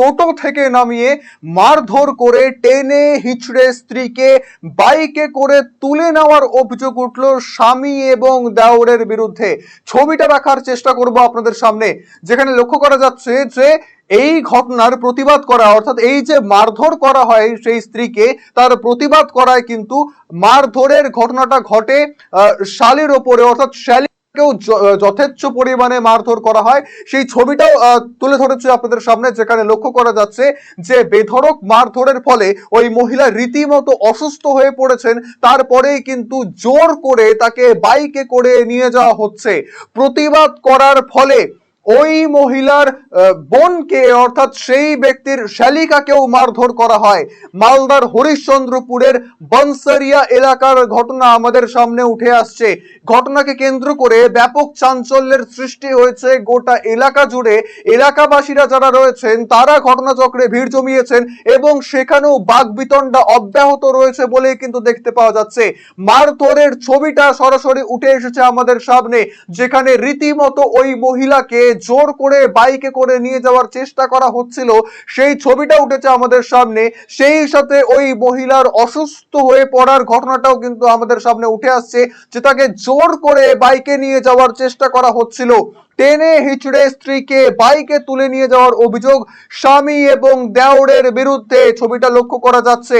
টোটো থেকে নামিয়ে মারধর করে টেনে হিচড়ে স্ত্রীকে বাইকে করে তুলে নেওয়ার অভিযোগ উঠল স্বামী এবং দেওরের বিরুদ্ধে। ছবিটা রাখার চেষ্টা করব আপনাদের সামনে, যেখানে লক্ষ্য করা যাচ্ছে যে এই ঘটনার প্রতিবাদ করা, অর্থাৎ এই যে মারধর করা হয় সেই স্ত্রীকে, তার প্রতিবাদ করায় কিন্তু মারধরের ঘটনাটা ঘটে শালির ওপরে, অর্থাৎ শ্যালি কেউ যথেচ্ছ পরিমাণে মারধর করা হয়। সেই ছবিটাও তুলে ধরেছে আপনাদের সামনে, যেখানে লক্ষ্য করা যাচ্ছে যে বেধরক মারধরের ফলে ওই মহিলা রীতিমতো অসুস্থ হয়ে পড়েছেন। তারপরেই কিন্তু জোর করে তাকে বাইকে করে নিয়ে যাওয়া হচ্ছে। প্রতিবাদ করার ফলে ওই মহিলার বোনকে, অর্থাৎ সেই ব্যক্তির শালিকাকেও মারধর করা হয়। মালদার হরিশ্চন্দ্রপুরের বনসারিয়া এলাকার ঘটনা আমাদের সামনে উঠে আসছে। ঘটনাকে কেন্দ্র করে ব্যাপক চাঞ্চল্যের সৃষ্টি হয়েছে গোটা এলাকা জুড়ে। এলাকাবাসীরা যারা রয়েছেন, তারা ঘটনাচক্রে ভিড় জমিয়েছেন এবং সেখানেও বাগবিতণ্ডা অব্যাহত রয়েছে বলেই কিন্তু দেখতে পাওয়া যাচ্ছে। মারধরের ছবিটা সরাসরি উঠে এসেছে আমাদের সামনে, যেখানে রীতিমতো ওই মহিলাকে জোর করে বাইকে করে নিয়ে যাওয়ার চেষ্টা করা হচ্ছিল। সেই ছবিটা উঠেছে আমাদের সামনে। সেই সাথে ওই মহিলার অসুস্থ হয়ে পড়ার ঘটনাটাও কিন্তু আমাদের সামনে উঠে আসছে, যে তাকে জোর করে বাইকে নিয়ে যাওয়ার চেষ্টা করা হচ্ছিল। টেনে হিচড়ে স্ত্রীকে বাইকে তুলে নিয়ে যাওয়ার অভিযোগ স্বামী এবং দেওরের বিরুদ্ধে। ছবিটা লক্ষ্য করা যাচ্ছে,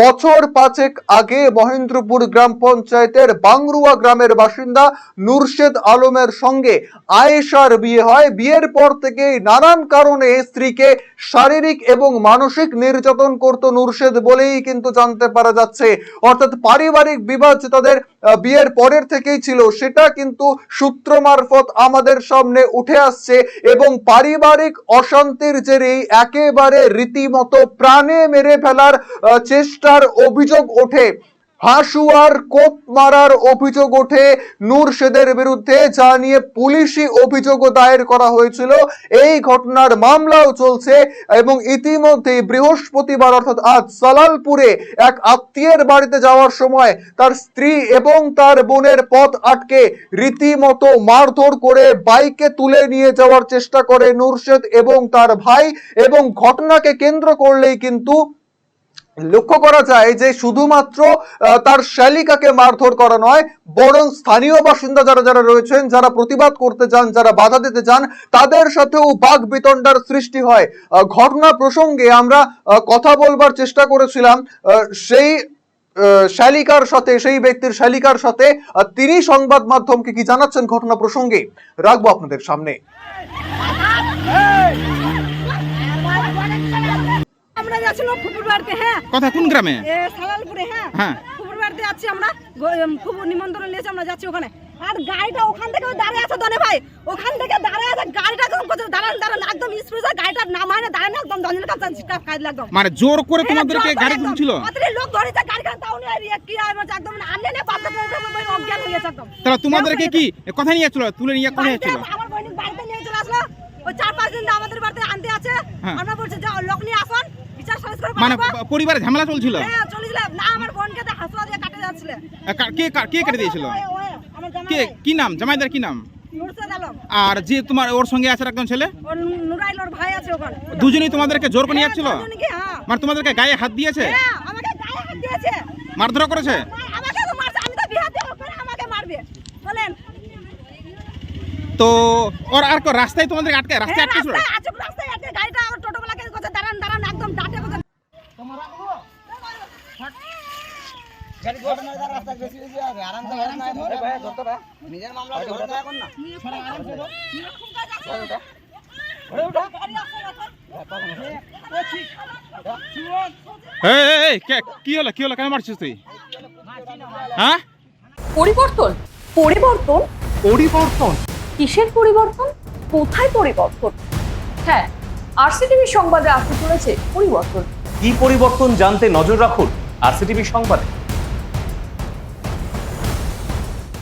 বছর পাঁচেক আগে মহেন্দ্রপুর গ্রাম পঞ্চায়েতের বাংরুয়া গ্রামের বাসিন্দা নুরশেদ আলমের সঙ্গে আয়েশার বিয়ে হয়। বিয়ের পর থেকে নানান কারণে স্ত্রীকে শারীরিক এবং মানসিক নির্যাতন করত নুরশেদ বলেই কিন্তু জানতে পারা যাচ্ছে। অর্থাৎ পারিবারিক বিবাদ তাদের বিয়ের পরের থেকেই ছিল। সেটা কিন্তু সূত্র মারফত আমাদের সামনে উঠে আসছে এবং পারিবারিক অশান্তির জেরেই একেবারে রীতিমতো প্রাণে মেরে ফেলার চেষ্টার অভিযোগ ওঠে। হাসুয়ার কোপ মারার অভিযোগ ওঠে। নুরশেদের বিরুদ্ধে যা নিয়ে পুলিশি অভিযোগও দায়ের করা হয়েছিল। এই ঘটনার মামলাও চলছে এবং ইতিমধ্যে বৃহস্পতিবার, অর্থাৎ আজ সালালপুরে এক আত্মীয়ের বাড়িতে যাওয়ার সময় তার স্ত্রী এবং তার বোনের পথ আটকে রীতিমতো মারধর করে বাইকে তুলে নিয়ে যাওয়ার চেষ্টা করে নুরশেদ এবং তার ভাই এবং ঘটনাকে কেন্দ্র করলেই কিন্তু লক্ষ্য করা যায় যে শুধুমাত্র তার শালিকাকে মারধর করা নয়, বরং স্থানীয় বাসিন্দা যারা যারা রয়েছেন, যারা প্রতিবাদ করতে চান যারা বাধা দিতে চান তাদের সাথেও বাঘ বিতণ্ডার সৃষ্টি হয়। ঘটনা প্রসঙ্গে আমরা কথা বলবার চেষ্টা করেছিলাম সেই শালিকার সাথে, সেই ব্যক্তির শালিকার সাথে তিনি সংবাদ মাধ্যমকে কি জানাচ্ছেন ঘটনা প্রসঙ্গে? রাখব আপনাদের সামনে। আমরা যাচ্ছিল ফুপুর বাড়িতে হ্যাঁ। কথা কোন গ্রামে? সালালপুরে হ্যাঁ। হ্যাঁ। ফুপুর বাড়িতে যাচ্ছি আমরা ফুপুর নিমন্ত্রণ নিয়েছি আমরা যাচ্ছি ওখানে। আর গাড়িটা ওখান থেকে দাঁড়িয়ে আছে দনে ভাই ওখান থেকে দাঁড়িয়ে আছে গাড়িটা একদম কোথাও দাঁড়ান দাঁড়ান একদম স্পিডে না দাঁড়ায় না একদম দঞ্জনের কাছে স্টাফ একদম মানে জোর করে হ্যাঁ, তোমাদেরকে গাড়ি। তুলছিল? লোক ধরেছে গাড়ি তাও নিয়ে রিয়া কি আর মানে একদম আনলে না বাচ্চা পুরো পুরো অজ্ঞান হয়ে গেছে একদম। তাহলে তোমাদেরকে কি কোথায় নিয়ে যাচ্ছিল তুলে নিয়ে কোথায় আমার বোন বাড়িতে নিয়ে চলে আসলো। ওই চার পাঁচ দিন আমাদের বাড়িতে আনতে আছে। হ্যাঁ। আমরা বলছি যে লোক নিয়ে আসুন বিচার সালিশ করে মানে পরিবারে ঝামেলা চলছিল? হ্যাঁ চলেছিল। না আমার বোনকে তো হাসপাতাল দিয়ে কাটে যাচ্ছিল। কে কে কেটে দিয়েছিল? ওই, ওই, আমার জামাই। কে কি নাম? জামাইদার কি নাম? আর যে তোমার ওর সঙ্গে আছে একজন ছেলে? দুজনেই তোমাদেরকে জোর করে নিয়ে যাচ্ছিল? হ্যাঁ, হ্যাঁ। মানে তোমাদেরকে গায়ে হাত দিয়েছে? হ্যাঁ, মারধর করেছে? তো ওর আর রাস্তায় তোমাদের আটকে রাস্তায় হ্যাঁ, আটকে ছিল রাস্তায় আচুক রাস্তায় আটকে গাড়িটা আমার টোটোওয়ালাকে বলছে, দাঁড়ান দাঁড়ান একদম ডাটে বলছে, গাড়ি ঘটনা তার রাস্তায় বেশি বেশি হবে আরাম তো ঘটনা ধরে ভাই ধরতে ভাই নিজের মামলা এখন না। ধরে উঠা গাড়ি আসছে, এই, এই, এই, কে- কি হলো কি হলো কেন মারছিস তুই? হ্যাঁ? পরিবর্তন? পরিবর্তন? পরিবর্তন? কিসের পরিবর্তন? কোথায় পরিবর্তন? হ্যাঁ আরসিটিভি সংবাদে আসতে চলেছে পরিবর্তন। কি পরিবর্তন জানতে নজর রাখুন। আরসিটিভি সংবাদে।